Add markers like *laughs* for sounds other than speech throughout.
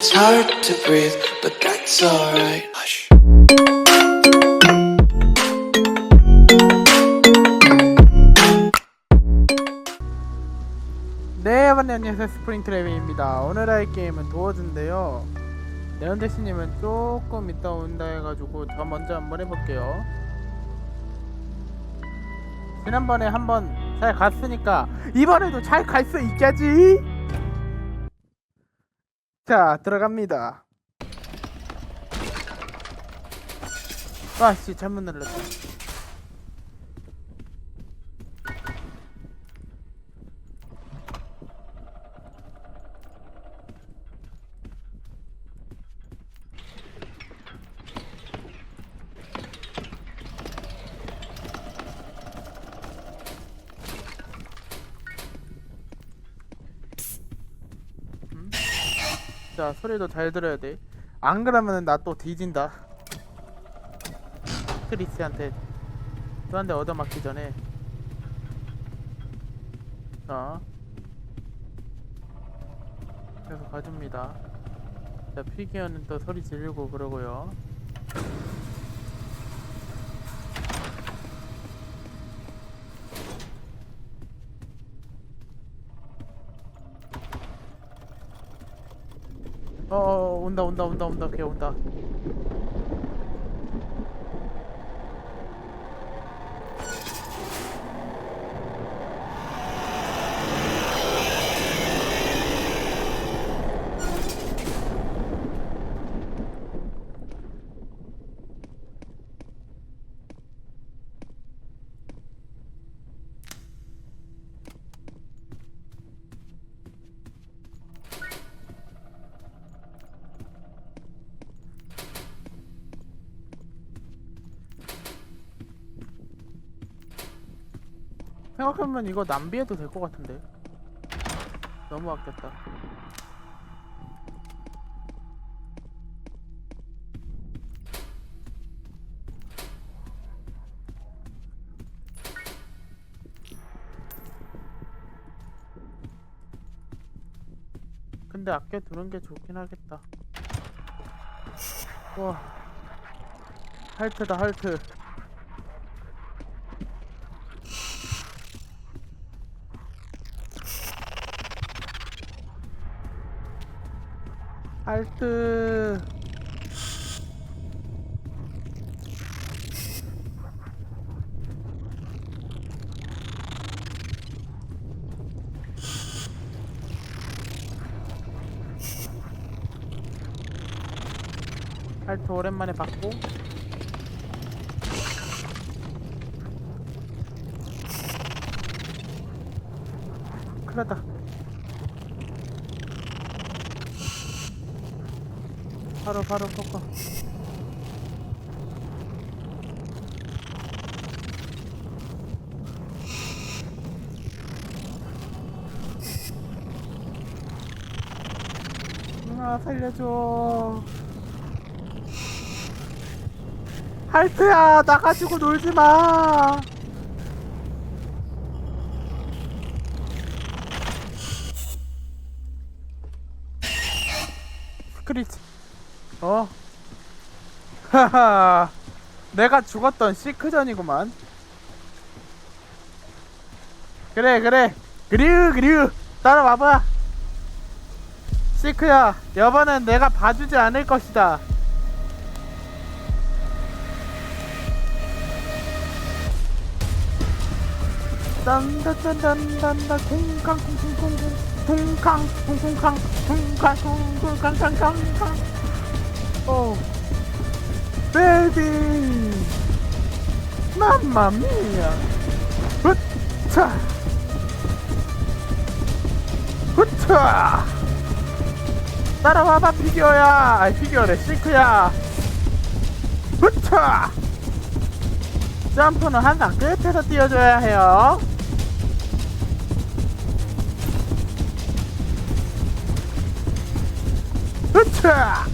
It's hard to breathe, but that's alright. 네, 여러분 안녕하세요. 스프링트레빈입니다. 오늘 할 게임은 도어즈인데요. 레온데스님은 조금 이따 온다 해가지고 저 먼저 한번 해볼게요. 지난번에 한번 잘 갔으니까 이번에도 잘 갈 수 있겠지? 자, 들어갑니다. 아, 씨, 잘못 눌렀다. 소리도 잘 들어야 돼. 안 그러면은 나또 뒤진다. 크리스한테 또 한 대 얻어맞기 전에. 자. 계속 가줍니다. 자 피기어는 또 소리 지르고 그러고요. 어, 어 온다 온다 온다 온다 걔 온다. 생각하면 이거 낭비해도 될 것 같은데. 너무 아꼈다. 근데 아껴 두는 게 좋긴 하겠다. 와. 할트다 할트. 할트. 할트 오랜만에 받고 큰일 났다 바로 바로 꺾어. 아 살려줘. 할트야 나 가지고 놀지마 어? *laughs* 하하 내가 죽었던 시크전이구만. 그래 그래. 그리우 그리우. 따라와봐. 시크야 여번엔 내가 봐주지 않을 것이다. 딴딴딴딴딴딴 쿵쾅 쿵쿵쿵쿵 쿵쾅 쿵쿵쾅 쿵쾅 쿵쿵쾅쾅쾅쾅 오 베이비 맘마미야 후차 후차 따라와봐 피규어야. 아이 피규어래 시크야. 후차 점프는 항상 끝에서 띄워줘야 해요. 후차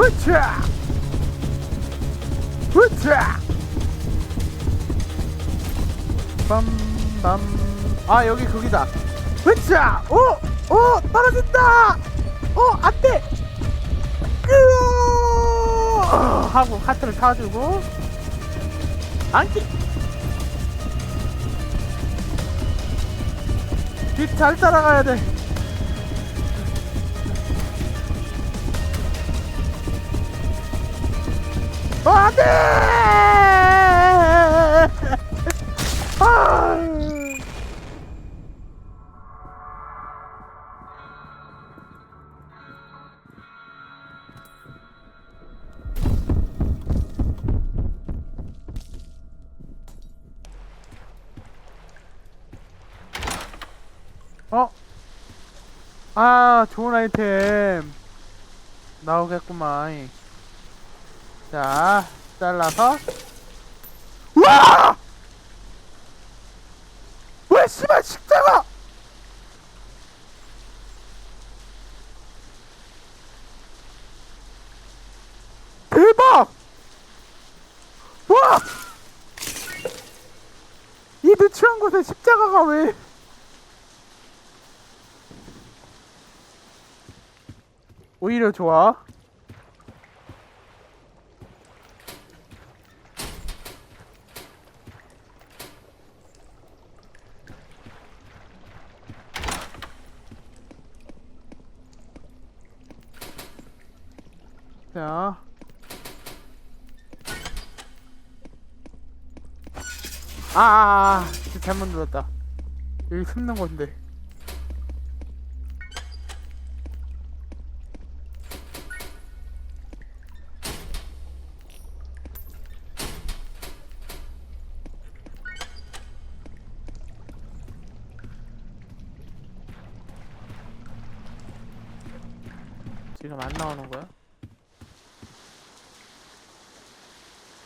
후차 후차 빰빰. 아 여기 거기다. 으쌰 오! 오! 떨어진다! 오! 안돼! 끄어 하고 카트를 타주고. 안기! 뒷잘 따라가야 돼 안돼 아 어? 아, 좋은 아이템. 나오겠구만. 자, 잘라서. 우와! 왜, 씨발, 식자가! 대박! 와! 이 누추한 곳에 십자가가 왜? 오히려 좋아. 자. 아, 아, 아, 진짜 잘못 눌렀다. 여기 숨는 건데. 지금 안 나오는 거야?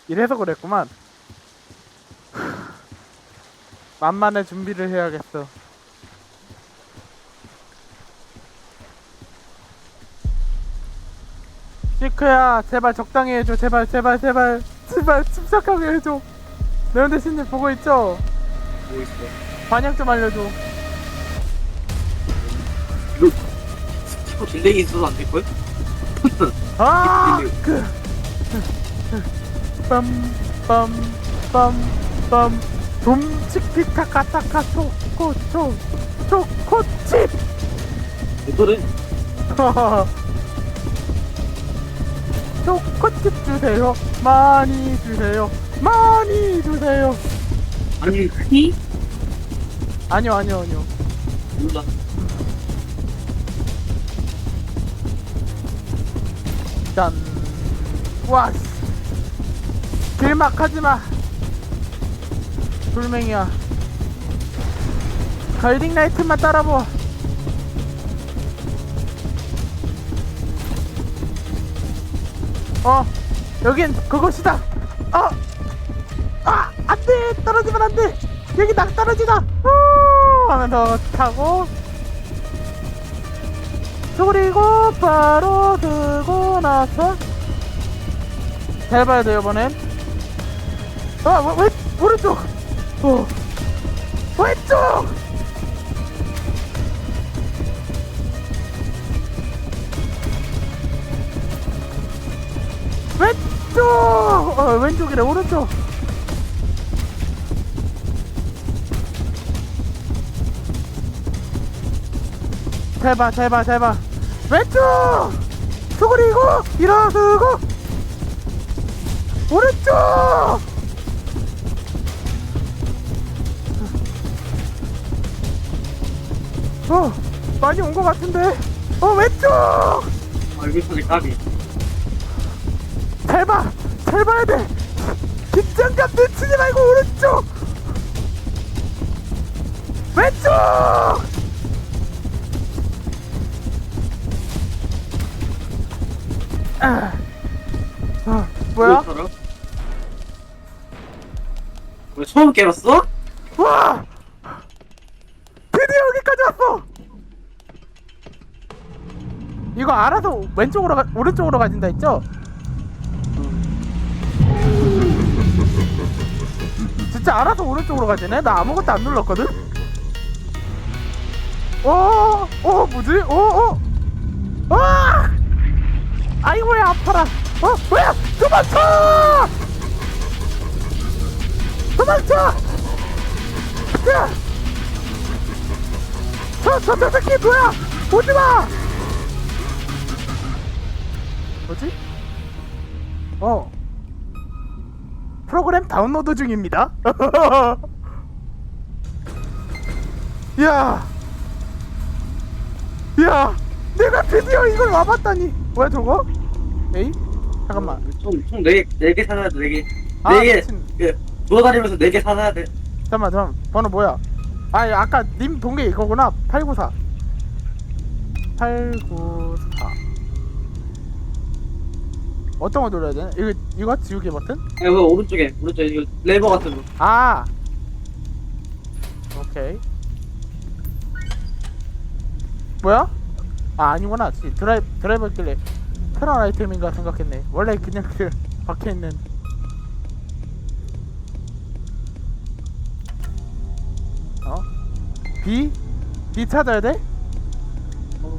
이래서 그랬구만. *sighs* 만만의 준비를 해야겠어. 시크야, 제발 적당히 해줘. 제발, 제발, 제발, 제발 침착하게 해줘. 레온데스님 보고 있죠? 뭐 있어? 반영 좀 알려줘. 이거 스티커 딜레이 있어서 안 될걸? 아, 그, 빰, 빰, 빰, 빰, 돔치키 타카타카 초코 초 초코칩. 이거는 *laughs* 초코칩 주세요. 많이 주세요. 많이 주세요. 아니 흔히 아니요, 아니요, 아니요. 몰라. 짠. 와. 씨. 길막 하지 마. 돌멩이야. 가이딩 라이트만 따라보. 어, 여긴 그것이다. 어, 아, 안 돼. 떨어지면 안 돼. 여기 나 떨어지다. 후, 하면서 타고. 그리고 바로 들고 나서 잘 봐야 돼요 이번엔 아 왜, 왜 오른쪽. 어. 왼쪽. 왼쪽. 어 왼쪽이래 오른쪽. 잘 봐 잘 봐 잘 봐. 왼쪽. 수그리고 일어서고 오른쪽 어 많이 온 것 같은데 어 왼쪽 아 여기 있어 까비. 잘봐 잘 봐야 돼 긴장감 늦추지 말고 오른쪽 왼쪽 아, 아 뭐야? 뭐야? 왜 처음 깨웠어? 와! 이거 알아서 왼쪽으로 가, 오른쪽으로 가진다 했죠? 진짜 알아서 오른쪽으로 가지네? 나 아무것도 안 눌렀거든? 어, 어, 뭐지? 어, 어, 아! 아이고야 아파라. 어, 뭐야? 도망쳐! 도망쳐! 야! 저, 저, 저 새끼 뭐야? 오지 마! 뭐지? 어. 프로그램 다운로드 중입니다. *laughs* 야! 야! 내가 드디어 이걸 와봤다니! 뭐야 저거? 에이? 잠깐만. 총총 네개 네개 사놔야 돼 네 개. 아, 네 개. 미친. 그 돌아다니면서 네 개 사놔야 돼. 잠깐만 잠깐만. 번호 뭐야? 아 아까 님 동계 이거구나. 894. 894. 어떤 거 눌러야 되나? 이거 이거 지우개 버튼? 아, 이거 오른쪽에 오른쪽에 이거 레버 같은 거. 아. 오케이. 뭐야? 아 아니구나. 지- 드라이브 드라이버 길래 편한 아이템인가 생각했네. 원래 그냥 그 *laughs* 박혀 있는. 어? B? B 찾아야 돼? 어,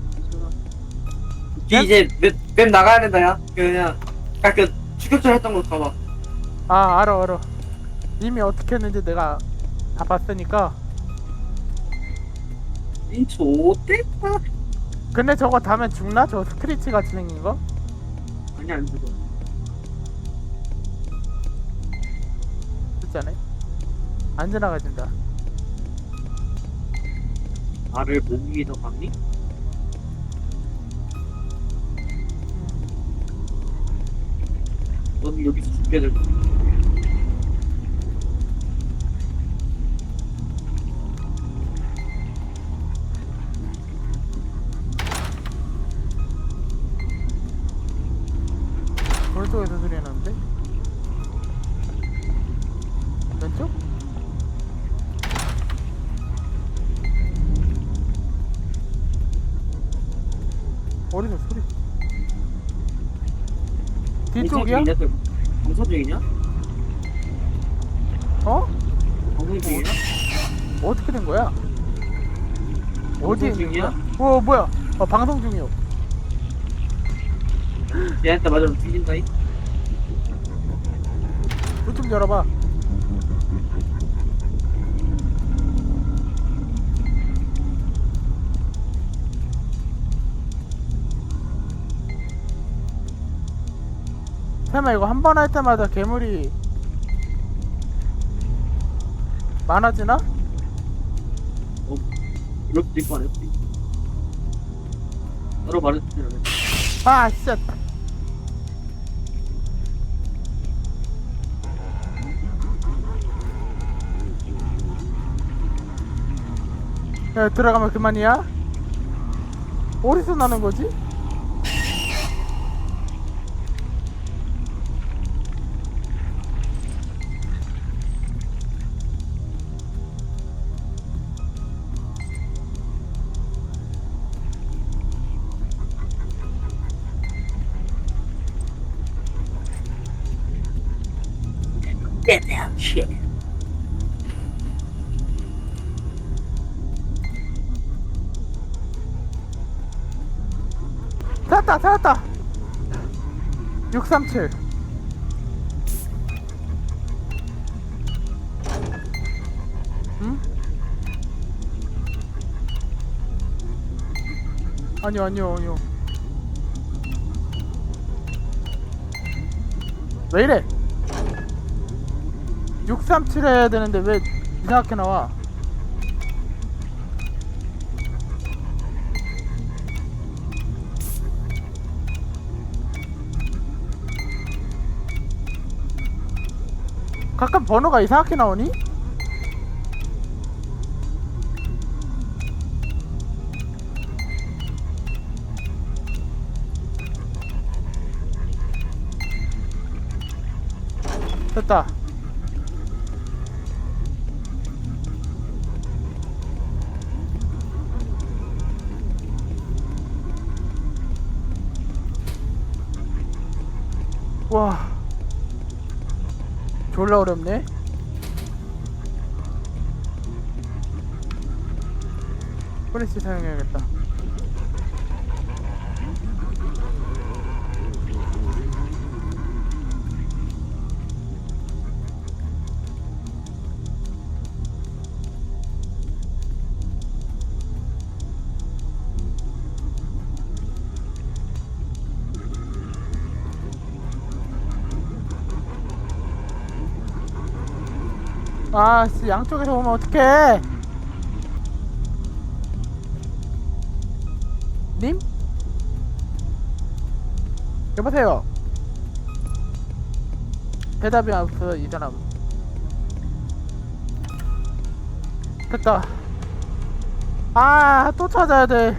이 이제 맵, 맵 나가야 된다 야. 그냥 아까 추격전 했던 거 가봐. 아 알아 알아. 이미 어떻게 했는지 내가 다 봤으니까. 이 좋댔다. 근데 저거 다면 죽나? 저 스크리치 같이 생긴 거? 아니 안 죽어. 진짜네. 안 지나가진다. 나를 못 믿어 봤니? 너는 여기서 죽게 될 거야. 오른쪽에서 소리 나는데? 왼쪽? 소리? 뒤쪽이야? 방송 중이냐, 또? 방송 중이냐? 어? 방송 중이냐? 어떻게 된 거야? 어디에 방송 있는 중이야? 거야? 어 뭐야? 어 방송 중이요. 얘한테 맞으면 뒤진다이? 문좀 열어봐. 설마 이거 한 번 할 때마다 괴물이 많아지나? 어, 이럴 수도 있고. 따로 말해주면 돼. 아 진짜 야 들어가면 그만이야? 어디서 나는 거지? 찾았다 찾았다. 637 응? 아니요 아니요 아니요. 왜 이래? 637 해야 되는데 왜 이상하게 나와 가끔 번호가 이상하게 나오니? 됐다. 와. 졸라 어렵네. 프레시 사용해야겠다 아 씨 양쪽에서 오면 어떡해? 님? 여보세요? 대답이 없어 이 사람. 됐다 아 또 찾아야 돼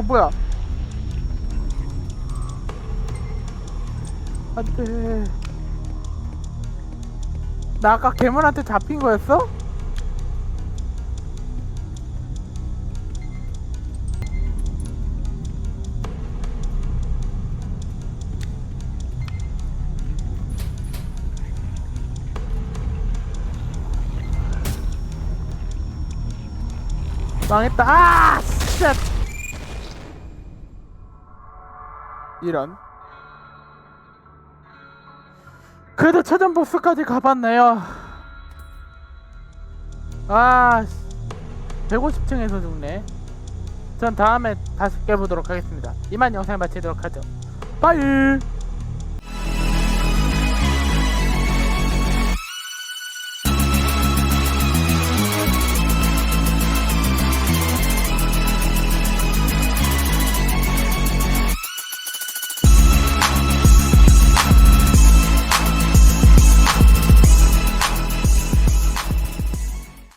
아 뭐야 안돼 나 아까 괴물한테 잡힌 거였어? 망했다 아 쉣! 이런. 그래도 최전 보스까지 가봤네요. 아 150층에서 죽네. 전 다음에 다시 깨보도록 하겠습니다. 이만 영상 마치도록 하죠. 빠이